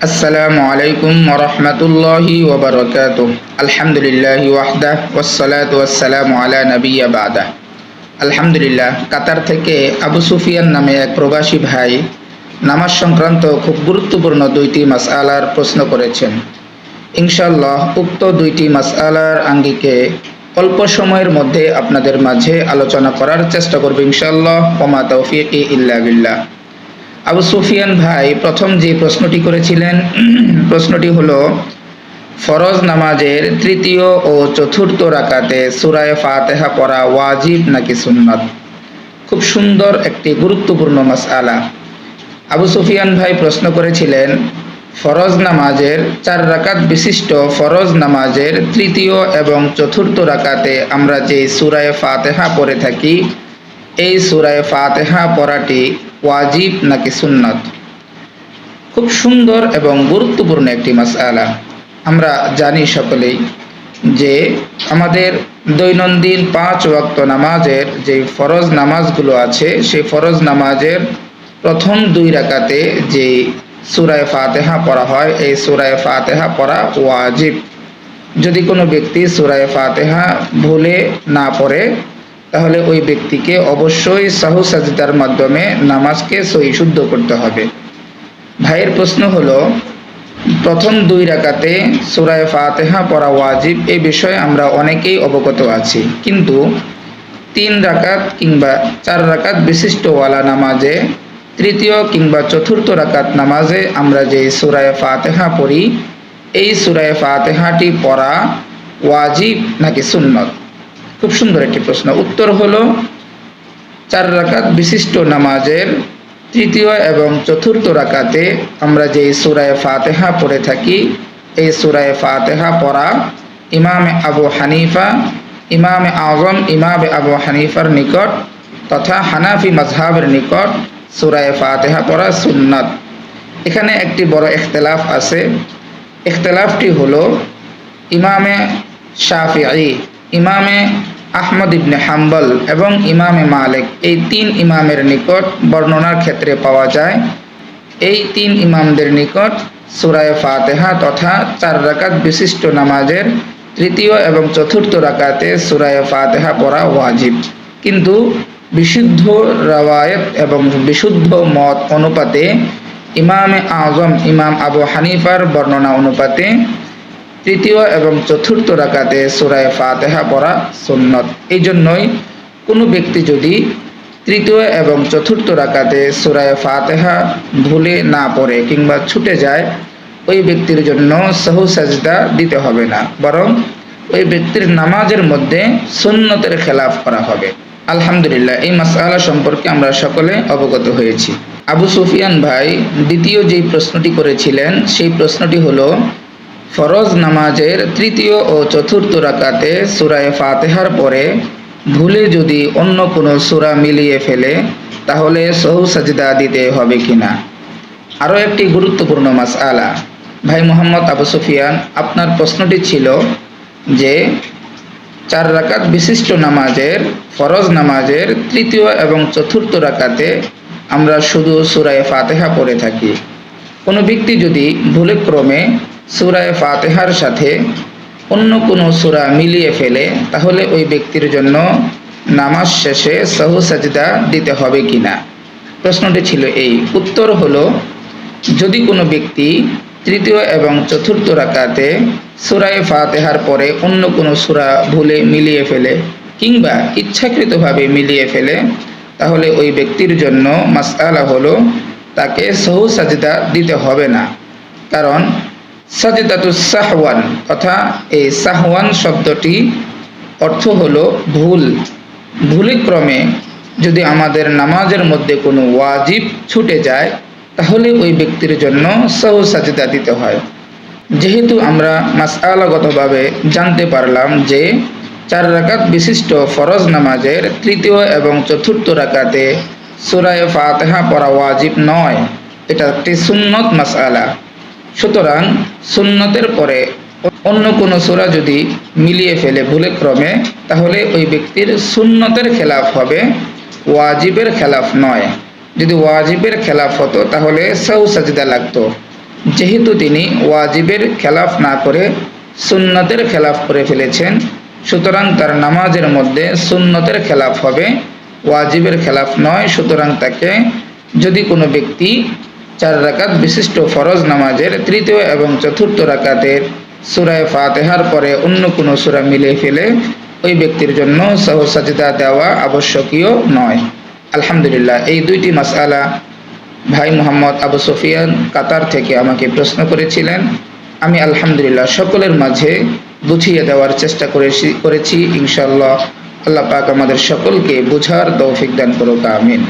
السلام عليكم ورحمة الله وبركاته الحمد لله وحده والصلاة والسلام على نبي بعده আলহামদুলিল্লাহ কাতার থেকে আবু সুফিয়ান নামে এক প্রবাসী ভাই নামাজ সংক্রান্ত খুব গুরুত্বপূর্ণ দুইটি মাসআলার প্রশ্ন করেছেন ইনশাআল্লাহ উক্ত দুইটি মাসআলার আঙ্গিকে অল্প সময়ের মধ্যে আপনাদের মাঝে আলোচনা করার চেষ্টা করব ইনশাআল্লাহ ওমা তৌফিক ইল্লা বিল্লাহ আবু সুফিয়ান ভাই, প্রথম যে প্রশ্নটি করেছিলেন, প্রশ্নটি হলো, ফরজ নামাজের তৃতীয় ও চতুর্থ রাকাতে সুরায় ফাতেহা পড়া ওয়াজিব নাকি সুন্নত? খুব সুন্দর একটি গুরুত্বপূর্ণ মাসআলা। আবু সুফিয়ান ভাই প্রশ্ন করেছিলেন, ফরজ নামাজের চার রাকাত বিশিষ্ট ফরজ নামাজের তৃতীয় এবং চতুর্থ রাকাতে আমরা যে সুরায় ফাতেহা পড়ে থাকি এই সুরায় ফাতেহা পড়াটি ওয়াজিব নাকি সুন্নত? খুব সুন্দর এবং গুরুত্বপূর্ণ একটি মাসআলা। আমরা জানি সকলেই যে আমাদের দৈনন্দিন পাঁচ ওয়াক্ত নামাজের যে ফরজ নামাজগুলো আছে, সেই ফরজ নামাজের প্রথম দুই রাকাতে যে সুরায় ফাতেহা পড়া হয়, এই সুরায় ফাতেহা পড়া ওয়াজিব। যদি কোনো ব্যক্তি সুরায় ফাতেহা ভুলে না পড়ে তাহলে ওই ব্যক্তিকে অবশ্যই সাহু সাজদার মাধ্যমে নামাজকে সহি শুদ্ধ করতে হবে। ভাইয়ের প্রশ্ন হলো, প্রথম দুই রাকাতে সুরায় ফাতেহা পড়া ওয়াজিব এ বিষয়ে আমরা অনেকেই অবগত আছি। কিন্তু তিন রাকাত কিংবা চার রাকাত বিশিষ্টওয়ালা নামাজে, তৃতীয় কিংবা চতুর্থ রাকাত নামাজে আমরা যে সুরায় ফাতেহা পড়ি, এই সুরায় ফাতেহাটি পড়া ওয়াজিব নাকি সুন্নত? খুব সুন্দর একটি প্রশ্ন। উত্তর হলো, চার রাকাত বিশিষ্ট নামাজের তৃতীয় এবং চতুর্থ রাকাতে আমরা যে সুরায় ফাতেহা পড়ে থাকি, এই সুরায় ফাতেহা পড়া ইমামে আবু হানিফা, ইমামে আজম, ইমামে আবু হানিফার নিকট তথা হানাফি মাজহাবের নিকট সুরায় ফাতেহা পড়া সুন্নাত। এখানে একটি বড় ইখতলাফ আছে। ইখতলাফটি হলো ইমামে শাফিঈ ইমামে আহমদ ইবনে হাম্বল এবং ইমামে মালিক, এই তিন ইমামের নিকট বর্ণনার ক্ষেত্রে পাওয়া যায়। এই তিন ইমামদের নিকট সুরায় ফাতেহা তথা চার রাকাত বিশিষ্ট নামাজের তৃতীয় এবং চতুর্থ রাকাতে সুরায় ফাতেহা পড়া ওয়াজিব। কিন্তু বিশুদ্ধ রাওয়ায়ত এবং বিশুদ্ধ মত অনুপাতে ইমামে আজম, ইমাম আবু হানিফার বর্ণনা অনুপাতে তৃতীয় এবং চতুর্থ রাকাতে সুরায় ফাতেহা পড়া সুন্নত। এই জন্যই কোনো ব্যক্তি যদি তৃতীয় এবং চতুর্থ রাকাতে সুরায় ফাতেহা ভুলে না পড়ে কিংবা ছুটে যায়, ওই ব্যক্তির জন্য সহু সাজদা দিতে হবে না, বরং ওই ব্যক্তির নামাজের মধ্যে সুন্নতের খেলাফ করা হবে। আলহামদুলিল্লাহ, এই মাসালা সম্পর্কে আমরা সকলে অবগত হয়েছি। আবু সুফিয়ান ভাই দ্বিতীয় যেই প্রশ্নটি করেছিলেন, সেই প্রশ্নটি হলো ফরজ নামাজের তৃতীয় ও চতুর্থ রাকাতে সুরায় ফাতেহার পরে ভুলে যদি অন্য কোনো সুরা মিলিয়ে ফেলে, তাহলে সহু সাজদা দিতে হবে কিনা? আরও একটি গুরুত্বপূর্ণ মাস আলা ভাই মোহাম্মদ আবু সুফিয়ান, আপনার প্রশ্নটি ছিল যে, চার রাকাত বিশিষ্ট নামাজের, ফরজ নামাজের তৃতীয় এবং চতুর্থ রাকাতে আমরা শুধু সুরায় ফাতেহা পড়ে থাকি। কোনো ব্যক্তি যদি ভুলে ক্রমে সুরায় ফাতেহার সাথে অন্য কোনো সুরা মিলিয়ে ফেলে, তাহলে ওই ব্যক্তির জন্য নামাজ শেষে সহু সাজদা দিতে হবে কি না প্রশ্নটি ছিল এই। উত্তর হলো, যদি কোনো ব্যক্তি তৃতীয় এবং চতুর্থ রাকাতে সুরায় ফাতেহার পরে অন্য কোনো সুরা ভুলে মিলিয়ে ফেলে কিংবা ইচ্ছাকৃতভাবে মিলিয়ে ফেলে, তাহলে ওই ব্যক্তির জন্য মাসআলা হলো তাকে সহু সাজদা দিতে হবে না। কারণ সাজদাতুস সাহওয়ান তথা এই সাহওয়ান শব্দটি অর্থ হলো ভুল। ভুলে ক্রমে যদি আমাদের নামাজের মধ্যে কোনো ওয়াজিব ছুটে যায়, তাহলে ওই ব্যক্তির জন্য সহু সাজদা দিতে হয়। যেহেতু আমরা মাসআলাগতভাবে জানতে পারলাম যে চার রাকাত বিশিষ্ট ফরজ নামাজের তৃতীয় এবং চতুর্থ রাকাতে সুরায় ফাতেহা পড়া ওয়াজিব নয়। এটা একটি সুন্নত মাসআলা। সুতরাং সুন্নতের পরে অন্য কোনো সূরা যদি মিলিয়ে ফেলে ভুলে ক্রমে, তাহলে ওই ব্যক্তির সুন্নতের খেলাফ হবে, ওয়াজিবের খেলাফ নয়। যদি ওয়াজিবের খেলাফ হতো, তাহলে সৌ সাজদা লাগতো। যেহেতু তিনি ওয়াজিবের খেলাফ না করে সুন্নতের খেলাফ করে ফেলেছেন, সুতরাং তার নামাজের মধ্যে সুন্নতের খেলাফ হবে, ওয়াজিবের খেলাফ নয়, সুতরাং তাকে যদি কোনো ব্যক্তি চার রাকাত বিশিষ্ট ফরজ নামাজের তৃতীয় এবং চতুর্থ রাকাতের সুরায় ফাতেহার পরে অন্য কোনো সুরা মিলিয়ে ফেলে ওই ব্যক্তির জন্য সহসাজিদা দেওয়া আবশ্যকীয় নয়। আলহামদুলিল্লাহ, এই দুইটি মাসালা ভাই মোহাম্মদ আবু সফিয়ান কাতার থেকে আমাকে প্রশ্ন করেছিলেন। আমি আলহামদুলিল্লাহ সকলের মাঝে বুঝিয়ে দেওয়ার চেষ্টা করেছি করেছি ইনশাল্লাহ আল্লাহ পাক আমাদের সকলকে বুঝার তৌফিক দান করুক, আমিন।